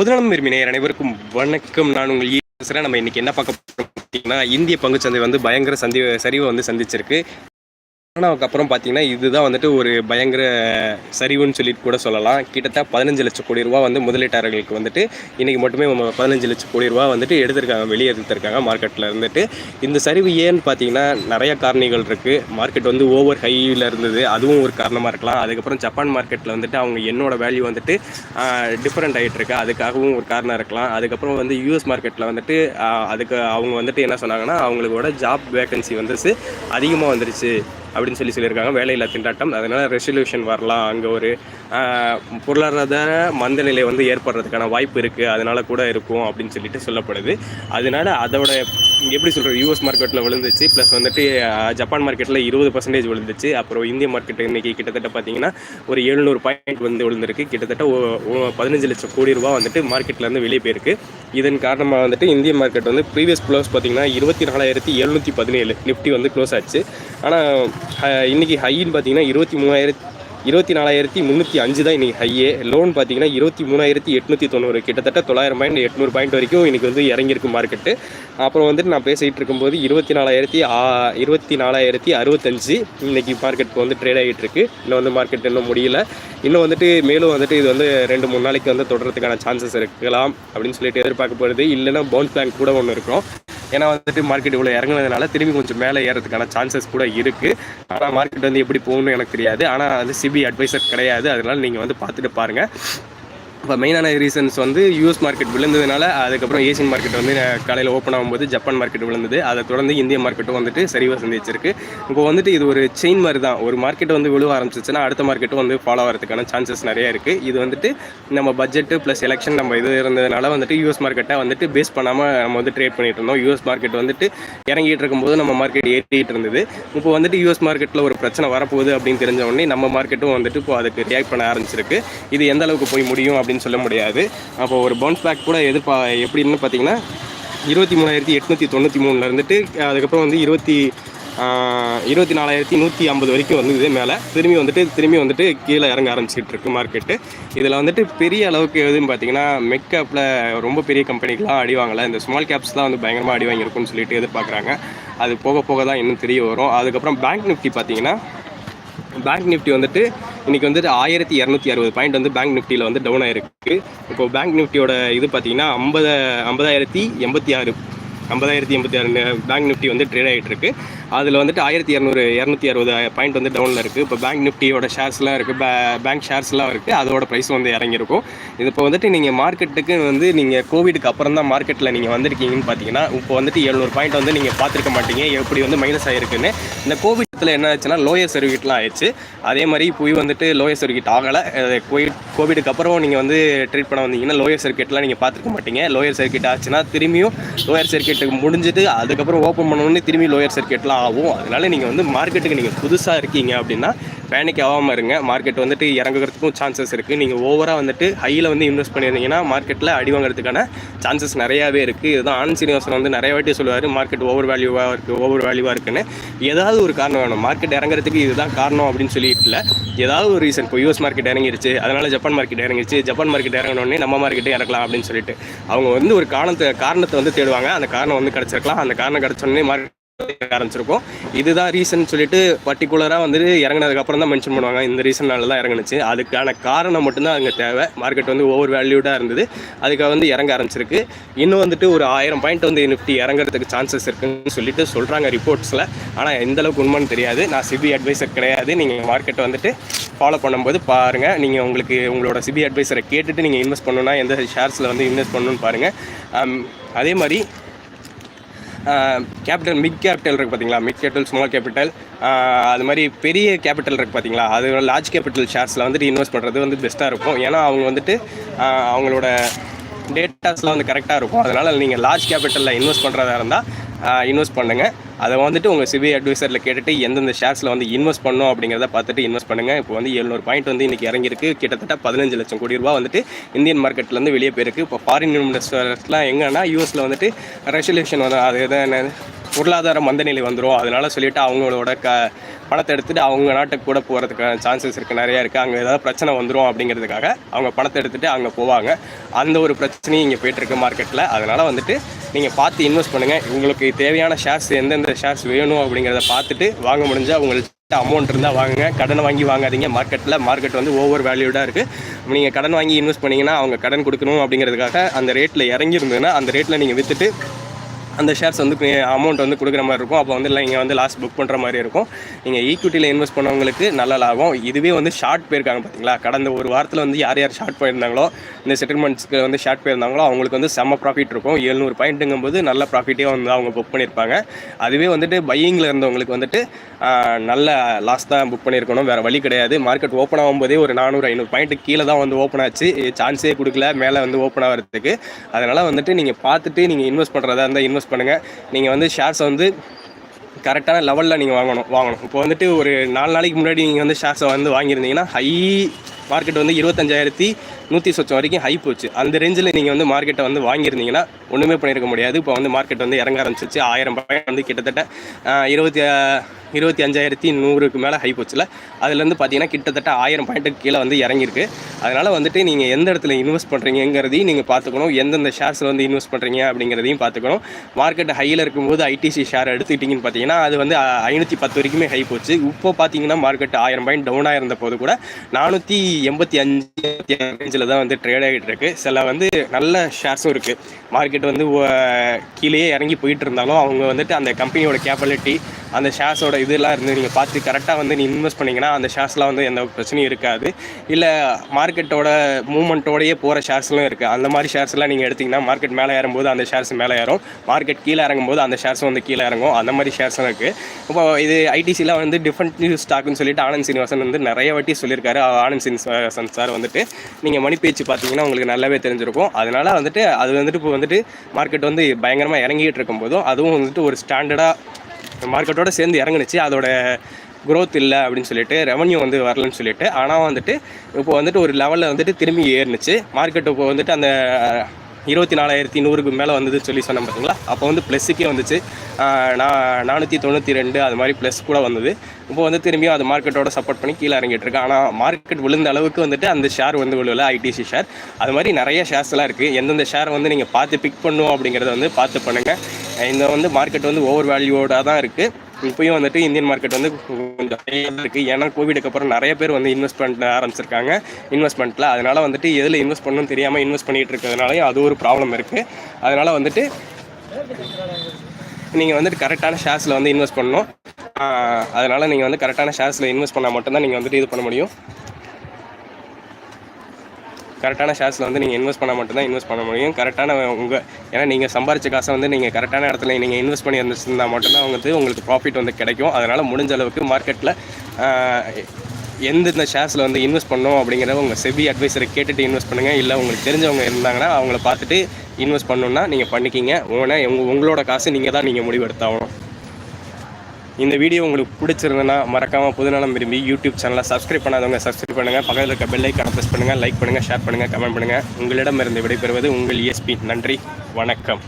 பொதுநலம் விரும்பினர் அனைவருக்கும் வணக்கம். நான் உங்கள் ஈ. நம்ம இன்னைக்கு என்ன பார்க்க போறோம்? பார்த்தீங்கன்னா இந்திய பங்குச்சந்தை வந்து பயங்கர சந்தி சரிவை வந்து சந்திச்சிருக்கு. கொரோனாவுக்கு அப்புறம் பார்த்தீங்கன்னா இதுதான் வந்துட்டு ஒரு பயங்கர சரிவுன்னு சொல்லிட்டு கூட சொல்லலாம். கிட்டத்தட்ட பதினஞ்சு லட்சம் கோடி ரூபா வந்து முதலீட்டாளர்களுக்கு வந்துட்டு இன்றைக்கி மட்டுமே பதினஞ்சு லட்சம் கோடி ரூபா வந்துட்டு எடுத்திருக்காங்க வெளியே எடுத்திருக்காங்க மார்க்கெட்டில் இருந்துட்டு. இந்த சரிவு ஏன்னு பார்த்தீங்கன்னா நிறைய காரணிகள் இருக்குது மார்க்கெட் வந்து ஓவர் ஹையில் இருந்தது. அதுவும் ஒரு காரணமாக இருக்கலாம். அதுக்கப்புறம் ஜப்பான் மார்க்கெட்டில் வந்துட்டு அவங்க என்னோட வேல்யூ வந்துட்டு டிஃப்ரெண்ட் ஆகிட்டு இருக்கு அதுக்காகவும் ஒரு காரணம் இருக்கலாம். அதுக்கப்புறம் வந்து யூஎஸ் மார்க்கெட்டில் வந்துட்டு அதுக்கு அவங்க வந்துட்டு என்ன சொன்னாங்கன்னா அவங்களோட ஜாப் வேகன்சி வந்துருச்சு அதிகமாக வந்துருச்சு. அப்படின்னு சொல்லி சொல்லியிருக்காங்க. வேலையில்லா திண்டாட்டம். அதனால் ரெசல்யூஷன் வரலாம். அங்கே ஒரு பொருளாதார மந்த நிலை வந்து ஏற்படுறதுக்கான வாய்ப்பு இருக்குது அதனால கூட இருக்கும் அப்படின்னு சொல்லிட்டு சொல்லப்படுது. அதனால அதோட எப்படி சொல்கிறது யூஎஸ் மார்க்கெட்டில் விழுந்துச்சு. ப்ளஸ் வந்துட்டு ஜப்பான் மார்க்கெட்டில் இருபது பர்சன்டேஜ் விழுந்துச்சு. அப்புறம் இந்திய மார்க்கெட் இன்னைக்கு கிட்டத்தட்ட பார்த்தீங்கன்னா ஒரு எழுநூறு பாயிண்ட் வந்து விழுந்திருக்கு. கிட்டத்தட்ட பதினஞ்சு லட்சம் கோடி ரூபா வந்துட்டு மார்க்கெட்லேருந்து வெளியே போயிருக்கு. இதன் காரணமாக வந்துட்டு இந்திய மார்க்கெட் வந்து ப்ரீவியஸ் க்ளோஸ் பார்த்தீங்கன்னா இருபத்தி நாலாயிரத்தி எழுநூற்றி பதினேழு நிஃப்டி வந்து க்ளோஸ் ஆச்சு. ஆனால் இன்னைக்கு ஹைன்னு பார்த்தீங்கன்னா இருபத்தி மூவாயிரத்தி இருபத்தி நாலாயிரத்தி முந்நூற்றி அஞ்சு தான் இன்றைக்கி ஹையே லோன் பார்த்தீங்கன்னா இருபத்தி மூணாயிரத்தி எட்நூற்றி தொண்ணூறு. கிட்டத்தட்ட தொள்ளாயிரம் பாயிண்ட் எட்நூறு பாயிண்ட் வரைக்கும் இன்றைக்கி வந்து இறங்கியிருக்கு மார்க்கெட்டு அப்புறம் வந்துட்டு நான் பேசிகிட்டு இருக்கும்போது இருபத்தி நாலாயிரத்தி ஆ- இருபத்தி நாலாயிரத்தி அறுபத்தஞ்சு இன்றைக்கி மார்க்கெட் வந்து ட்ரேட் ஆகிட்டு இருக்கு இன்னும் வந்து மார்க்கெட் இன்னும் முடியல. இன்னும் வந்துட்டு மேலும் வந்துட்டு இது வந்து ரெண்டு மூணு நாளைக்கு வந்து தொடர்றதுக்கான சான்சஸ் இருக்கலாம் அப்படின்னு சொல்லிட்டு எதிர்பார்க்கப்படுது. இல்லைன்னா பவுன்ஸ் பேங்க் கூட ஒன்று இருக்கும். ஏன்னா வந்துட்டு மார்க்கெட் இவ்வளோ இறங்குனதுனால திரும்பி கொஞ்சம் மேலே ஏறதுக்கான சான்சஸ் கூட இருக்குது ஆனால் மார்க்கெட் வந்து எப்படி போகணும்னு எனக்கு தெரியாது. ஆனால் அது சிபி அட்வைசர் கிடையாது. அதனால நீங்கள் வந்து பார்த்துட்டு பாருங்கள் இப்போ மெயினான ரீசன்ஸ் வந்து யூஎஸ் மார்க்கெட் விழுந்ததுனால அதுக்கப்புறம் ஏசியன் மார்க்கெட் வந்து காலையில் ஓப்பன் ஆகும்போது ஜப்பான் மார்க்கெட் விழுந்தது. அதை தொடர்ந்து இந்திய மார்க்கெட்டும் வந்துட்டு சரிவாக சந்திச்சிருக்கு. இப்போ வந்துட்டு இது ஒரு செயின் மாதிரி தான். ஒரு மார்க்கெட் வந்து விழுவ ஆரம்பிச்சிச்சுன்னா அடுத்த மார்க்கெட்டும் வந்து ஃபாலோ ஆகிறதுக்கான சான்சஸ் நிறைய இருக்குது இது வந்துட்டு நம்ம பட்ஜெட்டு ப்ளஸ் எலெக்ஷன் நம்ம இது இருந்ததுனால வந்துட்டு யூஎஸ் மார்க்கெட்டை வந்துட்டு பேஸ் பண்ணாமல் நம்ம வந்து ட்ரேட் பண்ணிட்டு இருந்தோம். யூஎஸ் மார்க்கெட் வந்துட்டு இறங்கிட்டு இருக்கும்போது நம்ம மார்க்கெட் ஏற்றிட்டு இருந்தது. இப்போ வந்துட்டு யூஎஸ் மார்க்கெட்டில் ஒரு பிரச்சனை வரப்போகுது அப்படின்னு தெரிஞ்ச உடனே நம்ம மார்க்கெட்டும் வந்துட்டு இப்போ அதுக்கு ரியாக்ட் பண்ண ஆரம்பிச்சிருக்கு. இது எந்த அளவுக்கு போய் முடியும் அப்படின்னு சொல்ல முடியாது. அப்போ ஒரு பவுன்ஸ் பேக் கூட எதிர்பா எப்படின்னு பார்த்தீங்கன்னா இருபத்தி மூணாயிரத்தி எட்நூற்றி தொண்ணூற்றி மூணில் இருந்துட்டு அதுக்கப்புறம் வந்து இருபத்தி இருபத்தி நாலாயிரத்தி நூற்றி ஐம்பது வரைக்கும் வந்தது மேலே. திரும்பி வந்துட்டு திரும்பி வந்துட்டு கீழே இறங்க ஆரம்பிச்சிட்டு இருக்கு மார்க்கெட்டு இதில் வந்துட்டு பெரிய அளவுக்கு எதுன்னு பார்த்தீங்கன்னா மெக்கப்பில் ரொம்ப பெரிய கம்பெனிக்கெலாம் அடி வாங்கலை. இந்த ஸ்மால் கேப்ஸ் தான் வந்து பயங்கரமாக அடி வாங்கியிருக்கும்னு சொல்லிட்டு எதிர்பார்க்குறாங்க. அது போக போக தான் இன்னும் தெரிய வரும். அதுக்கப்புறம் பேங்க் நிஃப்டி பார்த்தீங்கன்னா பேங்க் நிஃப்டி வந்துட்டு இன்னைக்கு வந்துட்டு ஆயிரத்தி இரநூத்தி அறுபது பாயிண்ட் வந்து பேங்க் நிஃப்டியில் வந்து டவுன் ஆயிருக்கு. இப்போ பேங்க் நிஃப்டியோட இது பார்த்தீங்கன்னா ஐம்பது ஐம்பதாயிரத்தி எண்பத்தி ஆறு ஐம்பதாயிரத்தி எண்பத்தி ஆறு பேங்க் நிஃப்டி வந்து ட்ரேட் ஆகிட்டு இருக்கு. அதில் வந்துட்டு ஆயிரத்தி இரநூறு இரநூத்தி அறுபது பாயிண்ட் வந்து டவுனில் இருக்குது இப்போ பேங்க் நிஃப்டியோட ஷேர்ஸ்லாம் இருக்குது பேங்க் ஷேர்ஸ்லாம் இருக்குது அதோட ப்ரைஸ் வந்து இறங்கியிருக்கும். இது இப்போ வந்துட்டு நீங்கள் மார்க்கெட்டுக்கு வந்து நீங்கள் கோவிடுக்கு அப்புறம் தான் மார்க்கெட்டில் நீங்கள் வந்திருக்கீங்கன்னு பார்த்தீங்கன்னா இப்போ வந்துட்டு எழுநூறு பாயிண்ட் வந்து நீங்கள் பார்த்துருக்க மாட்டீங்க. எப்படி வந்து மைனஸ் ஆகிருக்குன்னு இந்த கோவிட்ல என்ன ஆச்சுன்னா லோயர் சர்வீட்லாம் ஆயிடுச்சு. அதே மாதிரி போய் வந்துட்டு லோயர் சர்வீட் ஆகலை. கோவிட் கோவிடுக்கு அப்புறம் நீங்கள் வந்து ட்ரீட் பண்ண வந்தீங்கன்னா லோயர் சர்க்கியூட்லாம் நீங்கள் பார்த்துருக்க மாட்டீங்க. லோயர் சர்க்கியூட் ஆச்சுன்னா திரும்பியும் லோயர் சர்க்கிட்டுக்கு முடிஞ்சிட்டு அதுக்கப்புறம் ஓப்பன் பண்ணோடனே திரும்பி லோயர் சர்க்கியூட்லாம் ஆகும். அதனால் நீங்கள் வந்து மார்க்கெட்டுக்கு நீங்கள் புதுசாக இருக்கீங்க அப்படின்னா பேனிக் ஆகாமல் இருங்க. மார்க்கெட் வந்துட்டு இறங்குறதுக்கும் சான்சஸ் இருக்குது நீங்கள் ஓவராக வந்துட்டு ஹையில் வந்து இன்வெஸ்ட் பண்ணியிருந்தீங்கன்னா மார்க்கெட்டில் அடி வாங்குறதுக்கான சான்சஸ் நிறையாவே இருக்குது இதுதான் ஆனந்த் சீனிவாசன் வந்து நிறைய வாட்டி சொல்லுவார் மார்க்கெட் ஓவர் வேல்யூவாக இருக்குது ஓவர் வேல்யூவாக இருக்குன்னு. ஏதாவது ஒரு காரணம் வேணும். மார்க்கெட் இறங்குறதுக்கு இதுதான் காரணம் அப்படின்னு சொல்லிட்டு இல்லை. ஏதாவது ஒரு ரீசன் இப்போ யூஎஸ் மார்க்கெட் இறங்கிருச்சு. அதனால் ஜப்பான் மார்க்கெட் இறங்கிருச்சு. ஜப்பான் மார்க்கெட் இறங்கினோடனே நம்ம மார்க்கெட்டே இறக்கலாம் அப்படின்னு சொல்லிட்டு. அவங்க வந்து ஒரு காரணத்தை காரணத்தை வந்து தேடுவாங்க. அந்த காரணம் வந்து கிடச்சிருக்கலாம். அந்த காரணம் கிடச்சோடனே மார்க்கெட் ஆரம்பிச்சிருக்கோம். இதுதான் ரீசன் சொல்லிட்டு பர்டிகுலராக வந்துட்டு இறங்கினதுக்கு அப்புறம் தான் மென்ஷன் பண்ணுவாங்க. இந்த ரீசனால தான் இறங்குனுச்சு. அதுக்கான காரணம் மட்டும்தான் அங்கே தேவை. மார்க்கெட் வந்து ஓவர் வேல்யூடாக இருந்தது. அதுக்காக வந்து இறங்க ஆரம்பிச்சிருக்கு. இன்னும் வந்துட்டு ஒரு ஆயிரம் பாயிண்ட் வந்து நிஃப்டி இறங்குறதுக்கு சான்சஸ் இருக்குன்னு சொல்லிட்டு சொல்கிறாங்க ரிப்போர்ட்ஸில் ஆனால் எந்த அளவுக்கு உண்மைன்னு தெரியாது. நான் சிபி அட்வைசர் கிடையாது. நீங்கள் மார்க்கெட்டை வந்துட்டு ஃபாலோ பண்ணும்போது பாருங்கள் நீங்கள் உங்களுக்கு உங்களோட சிபி அட்வைசரை கேட்டுட்டு நீங்கள் இன்வெஸ்ட் பண்ணணும்னா எந்த ஷேர்ஸில் வந்து இன்வெஸ்ட் பண்ணணும்னு பாருங்கள் அதே மாதிரி கேபிட்டல் மிட் கேபிட்டல் இருக்குது பார்த்தீங்களா மிட் கேபிட்டல் ஸ்மால் கேபிட்டல் அது மாதிரி பெரிய கேபிட்டல் இருக்குது பார்த்தீங்களா அது லார்ஜ் கேபிட்டல் ஷேர்ஸில் வந்துட்டு இன்வெஸ்ட் பண்ணுறது வந்து பெஸ்ட்டாக இருக்கும். ஏன்னா அவங்க வந்துட்டு அவங்களோட டேட்டாஸ்லாம் வந்து கரெக்டாக இருக்கும். அதனால் நீங்கள் லார்ஜ் கேபிட்டலில் இன்வெஸ்ட் பண்ணுறதா இருந்தால் இன்வெஸ்ட் பண்ணுங்கள் அதை வந்துட்டு உங்கள் சிபிஐ அட்வைசரில் கேட்டுட்டு எந்தெந்த ஷேர்ஸில் வந்து இன்வெஸ்ட் பண்ணணும் அப்படிங்கிறத பார்த்துட்டு இன்வெஸ்ட் பண்ணுங்கள் இப்போ வந்து எழுநூறு பாயிண்ட் வந்து இன்றைக்கி இறங்கியிருக்கு. கிட்டத்தட்ட பதினஞ்சு லட்சம் கோடி ரூபா வந்துட்டு இந்தியன் மார்க்கெட்லேருந்து வெளியே போயிருக்கு. இப்போ ஃபாரின் இன்வெஸ்டர்ஸ்லாம் எங்கன்னா யூஎஸில் வந்துட்டு ரெசல்யூஷன் வந்து அது என்ன பொருளாதார மந்தநிலை வந்துடும் அதனால சொல்லிட்டு அவங்களோட க பணத்தை எடுத்துகிட்டு அவங்க நாட்டுக்கு கூட போகிறதுக்கான சான்சஸ் இருக்குது நிறையா இருக்குது அங்கே ஏதாவது பிரச்சனை வந்துடும் அப்படிங்கிறதுக்காக அவங்க பணத்தை எடுத்துகிட்டு அங்கே போவாங்க. அந்த ஒரு பிரச்சனையும் இங்கே போயிட்டுருக்கு மார்க்கெட்டில் அதனால் வந்துட்டு நீங்கள் பார்த்து இன்வெஸ்ட் பண்ணுங்கள் உங்களுக்கு தேவையான ஷேர்ஸ் எந்தெந்த ஷேர்ஸ் வேணும் அப்படிங்கிறத பார்த்துட்டு வாங்க முடிஞ்சால் உங்களுக்கு அமௌண்ட் இருந்தால் வாங்குங்க. கடன் வாங்கி வாங்காதீங்க. மார்க்கெட்டில் மார்க்கெட் வந்து ஓவர் வேல்யூடாக இருக்குது நீங்கள் கடன் வாங்கி இன்வெஸ்ட் பண்ணிங்கன்னா அவங்க கடன் கொடுக்கணும் அப்படிங்கிறதுக்காக அந்த ரேட்டில் இறங்கியிருந்ததுன்னா அந்த ரேட்டில் நீங்கள் விற்றுட்டு அந்த ஷேர்ஸ் வந்து அமௌண்ட் வந்து கொடுக்குற மாதிரி இருக்கும். அப்போ வந்து இல்லை நீங்கள் வந்து லாஸ்ட் புக் பண்ணுற மாதிரி இருக்கும். நீங்கள் ஈக்விட்டியில் இன்வெஸ்ட் பண்ணவங்களுக்கு நல்ல லாபம். இதுவே வந்து ஷார்ட் போயிருக்காங்க பார்த்தீங்களா கடந்த ஒரு வாரத்தில் வந்து யார் யார் ஷார்ட் போயிருந்தாங்களோ இந்த செட்டில்மெண்ட்ஸ்க்கு வந்து ஷார்ட் போயிருந்தாங்களோ அவங்களுக்கு வந்து செம்ம ப்ராஃபிட் இருக்கும். எழுநூறு பாயிண்ட்டுங்கும் போது நல்ல ப்ராஃபிட்டே வந்து அவங்க புக் பண்ணியிருப்பாங்க. அதுவே வந்துட்டு பையிங்கில் இருந்தவங்களுக்கு வந்துட்டு நல்ல லாஸ் தான் புக் பண்ணியிருக்கணும். வேறு வழி கிடையாது. மார்க்கெட் ஓப்பன் ஆகும்போதே ஒரு நானூறு ஐநூறு பாயிண்ட்டு கீழே தான் வந்து ஓப்பன் ஆச்சு. சான்ஸே கொடுக்கல. மேலே வந்து ஓப்பன் ஆகிறதுக்கு. அதனால் வந்துட்டு நீங்கள் பார்த்துட்டு நீங்கள் இன்வெஸ்ட் பண்ணுறதா இருந்தால் இன்வெஸ்ட் பண்ணுங்கள் நீங்கள் வந்து ஷேர்ஸை வந்து கரெக்டான லெவலில் நீங்கள் வாங்கணும் வாங்கணும். இப்போ வந்துட்டு ஒரு நாலு நாளைக்கு முன்னாடி நீங்கள் வந்து ஷேர்ஸை வந்து வாங்கியிருந்தீங்கன்னா ஹை மார்க்கெட் வந்து இருபத்தஞ்சாயிரத்தி நூற்றி சொச்சம் வரைக்கும் ஹை போச்சு. அந்த ரேஞ்சில் நீங்கள் வந்து மார்க்கெட்டை வந்து வாங்கியிருந்தீங்கன்னா ஒன்றுமே பண்ணியிருக்க முடியாது. இப்போ வந்து மார்க்கெட் வந்து இறங்க ஆரம்பிச்சிச்சு ஆயிரம் பாயிண்ட் வந்து கிட்டத்தட்ட இருபத்தி இருபத்தி அஞ்சாயிரத்தி நூறுக்கு மேலே ஹை போச்சுல. அதுலேருந்து பார்த்தீங்கன்னா கிட்டத்தட்ட ஆயிரம் பாயிண்ட்டுக்கு கீழே வந்து இறங்கியிருக்கு. அதனால் வந்துட்டு நீங்கள் எந்த இடத்துல இன்வெஸ்ட் பண்ணுறீங்கிறதையும் நீங்கள் பார்த்துக்கணும் எந்தெந்த ஷேர்ஸில் வந்து இன்வெஸ்ட் பண்ணுறீங்க அப்படிங்கிறதையும் பார்த்துக்கணும் மார்க்கெட் ஹையில் இருக்கும்போது ஐடிசி ஷேர் எடுத்துக்கிட்டிங்கன்னு பார்த்தீங்கன்னா அது வந்து ஐநூற்றி பத்து வரைக்குமே ஹை போச்சு. இப்போ பார்த்தீங்கன்னா மார்க்கெட் ஆயிரம் பாயிண்ட் டவுனாக இருந்த போது கூட நானூற்றி எண்பத்தி அஞ்சு ரேஞ்சில் தான் வந்து ட்ரேட் ஆகிட்டு இருக்கு. சில வந்து நல்ல ஷேர்ஸும் இருக்குது மார்க்கெட் வந்து கீழேயே இறங்கி போயிட்டு இருந்தாலும் அவங்க வந்துட்டு அந்த கம்பெனியோட கேபிலிட்டி அந்த ஷேர்ஸோட இதெல்லாம் இருந்து நீங்கள் பார்த்து கரெக்டாக வந்து நீ இன்வெஸ்ட் பண்ணிங்கன்னா அந்த ஷேர்ஸ்லாம் வந்து எந்த பிரச்சனையும் இருக்காது. இல்லை மார்க்கெட்டோட மூமெண்ட்டோடயே போகிற ஷேர்ஸ்லாம் இருக்குது அந்த மாதிரி ஷேர்ஸ்லாம் நீங்கள் எடுத்திங்கன்னா மார்க்கெட் மேலே ஏறும்போது அந்த ஷேர்ஸ் மேலே ஏறும். மார்க்கெட் கீழே இறங்கும்போது அந்த ஷேர்ஸ் வந்து கீழே இறங்கும். அந்த மாதிரி ஷேர்ஸும் இருக்குது இப்போ இது ஐடிசியில் வந்து டிஃப்ரெண்ட் நியூஸ் ஸ்டாக்னு சொல்லிட்டு ஆனந்த் சீனிவாசன் வந்து நிறைய வாட்டி சொல்லியிருக்காரு. ஆனந்த் சீனிவாசன் சார் வந்துட்டு நீங்கள் மணி பேச்சு பார்த்தீங்கன்னா உங்களுக்கு நல்லாவே தெரிஞ்சிருக்கும். அதனால் வந்துட்டு அது வந்துட்டு இப்போ வந்துட்டு மார்க்கெட் வந்து பயங்கரமாக இறங்கிட்டு இருக்கும்போதும் அதுவும் வந்துட்டு ஒரு ஸ்டாண்டர்டாக மார்க்கெட்டோட சேர்ந்து இறங்குனுச்சு. அதோட க்ரோத் இல்லை அப்படின்னு சொல்லிட்டு ரெவன்யூ வந்து வரலன்னு சொல்லிட்டு ஆனால் வந்துட்டு இப்போ வந்துட்டு ஒரு லெவலில் வந்துட்டு திரும்பி ஏறுனுச்சு. மார்க்கெட் இப்போ வந்துட்டு அந்த இருபத்தி நாலாயிரத்தி நூறுக்கு மேலே வந்ததுன்னு சொல்லி சொன்னேன் பார்த்தீங்களா? அப்போ வந்து ப்ளஸ்ஸுக்கே வந்துச்சு. நான் நானூற்றி தொண்ணூற்றி ரெண்டு அது மாதிரி ப்ளஸ் கூட வந்தது. இப்போ வந்து திரும்பியும் அது மார்க்கெட்டோட சப்போர்ட் பண்ணி கீழே இறங்கிட்டு இருக்கு ஆனால் மார்க்கெட் விழுந்த அளவுக்கு வந்துட்டு அந்த ஷேர் வந்து விழுவல ஐடிசி ஷேர் அது மாதிரி நிறைய ஷேர்ஸ்லாம் இருக்குது எந்தெந்த ஷேர் வந்து நீங்கள் பார்த்து பிக் பண்ணுவோம் அப்படிங்கிறத வந்து பார்த்து பண்ணுங்கள் இந்த வந்து மார்க்கெட் வந்து ஓவர் வேல்யூவோட தான் இருக்குது இப்பயும் வந்துட்டு இந்தியன் மார்க்கெட் வந்து கொஞ்சம் இருக்குது ஏன்னா கோவிடுக்கு அப்புறம் நிறைய பேர் வந்து இன்வெஸ்ட் பண்ண ஆரம்பிச்சிருக்காங்க. இன்வெஸ்ட்மெண்ட்டில் அதனால் வந்துட்டு எதில் இன்வெஸ்ட் பண்ணணும்னு தெரியாமல் இன்வெஸ்ட் பண்ணிகிட்டு இருக்கிறதுனாலையும் அது ஒரு ப்ராப்ளம் இருக்குது அதனால் வந்துட்டு நீங்கள் வந்துட்டு கரெக்டான ஷேர்ஸில் வந்து இன்வெஸ்ட் பண்ணணும். அதனால் நீங்கள் வந்து கரெக்டான ஷேர்ஸில் இன்வெஸ்ட் பண்ணால் மட்டும்தான் நீங்கள் வந்துட்டு இது பண்ண முடியும். கரெக்டான ஷேர்ஸில் வந்து நீங்கள் இன்வெஸ்ட் பண்ணால் மட்டும்தான் இன்வெஸ்ட் பண்ண முடியும். கரெக்டான உங்கள் ஏன்னா நீங்கள் சம்பாரிச்ச காசை வந்து நீங்கள் கரெக்டான இடத்துல நீங்கள் இன்வெஸ்ட் பண்ணி இருந்துச்சுருந்தா மட்டும்தான் வந்து உங்களுக்கு ப்ராஃபிட் வந்து கிடைக்கும். அதனால் முடிஞ்ச அளவுக்கு மார்க்கெட்டில் எந்தெந்த ஷேர்ஸில் வந்து இன்வெஸ்ட் பண்ணணும் அப்படிங்கிறத உங்கள் செபி அட்வைஸரை கேட்டுட்டு இன்வெஸ்ட் பண்ணுங்கள் இல்லை உங்களுக்கு தெரிஞ்சவங்க இருந்தாங்கன்னா அவங்கள பார்த்துட்டு இன்வெஸ்ட் பண்ணணுன்னா நீங்கள் பண்ணிக்கிங்க. உங்கன்னா உங்களோட காசு நீங்கள் தான் நீங்கள் முடிவெடுத்தாகணும். இந்த வீடியோ உங்களுக்கு பிடிச்சிருந்ததுன்னா மறக்காமல் புதுநலம் விரும்பி யூடியூப் சேனலை சப்ஸ்கிரைப் பண்ணாதவங்க சப்ஸ்கிரைப் பண்ணுங்கள் பக்கத்தில் இருக்க பெல் ஐக்கான ப்ரெஸ் பண்ணுங்கள் லைக் பண்ணுங்கள் ஷேர் பண்ணுங்கள் கமெண்ட் பண்ணுங்கள் உங்களிடமிருந்து விடைபெறுவது உங்கள் இஎஸ்பி நன்றி வணக்கம்.